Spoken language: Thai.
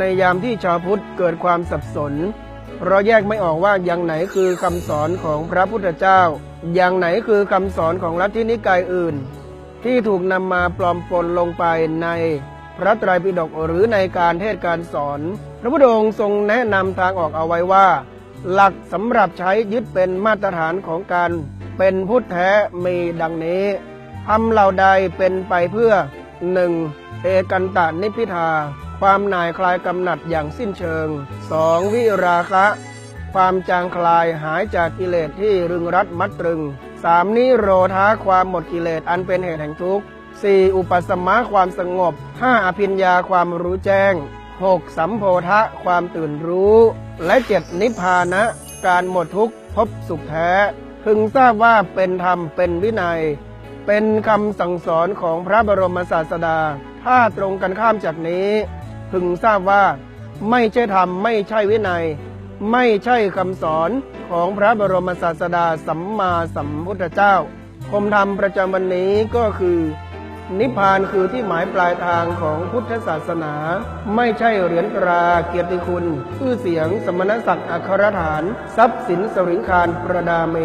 ในยามที่ชาวพุทธเกิดความสับสน เพราะแยกไม่ออกว่าอย่างไหนคือคำสอนของพระพุทธเจ้า อย่างไหนคือคำสอนของลัทธินิกายอื่น ที่ถูกนำมาปลอมปนลงไปในพระไตรปิฎกหรือในการเทศการสอน พระพุทธองค์ทรงแนะนำทางออกเอาไว้ว่า หลักสำหรับใช้ยึดเป็นมาตรฐานของการเป็นพุทธแท้มีดังนี้ทำเหล่าใดเป็นไปเพื่อ 1. เอกันตะนิพพิทา ความหน่ายคลายกำหนัดอย่างสิ้นเชิง 2. วิราคะ ความจางคลายหายจากกิเลสที่รึงรัดมัดตรึง 3. นิโรธาความหมดกิเลสอันเป็นเหตุแห่งทุกข์ 4. อุปสมะความสงบ 5. อภิญญาความรู้แจ้ง 6. สัมโพธะความตื่นรู้ และ 7. นิพพานะ การหมดทุกข์พบสุขแท้ พึงทราบว่าเป็นธรรมเป็นวินัย เป็นคำสั่งสอนของพระบรมศาสดา ถ้าตรงกันข้ามจากนี้ พึงทราบว่าไม่ใช่ธรรมไม่ใช่วินัย ไม่ใช่คำสอนของพระบรมศาสดาสัมมาสัมพุทธเจ้า คมธรรมประจำวันนี้ก็คือ นิพพานคือที่หมายปลายทางของพุทธศาสนา ไม่ใช่เหรียญตราเกียรติคุณชื่อเสียงสมณศักดิ์อัครฐาน ทรัพย์สินสริงคารประดาเม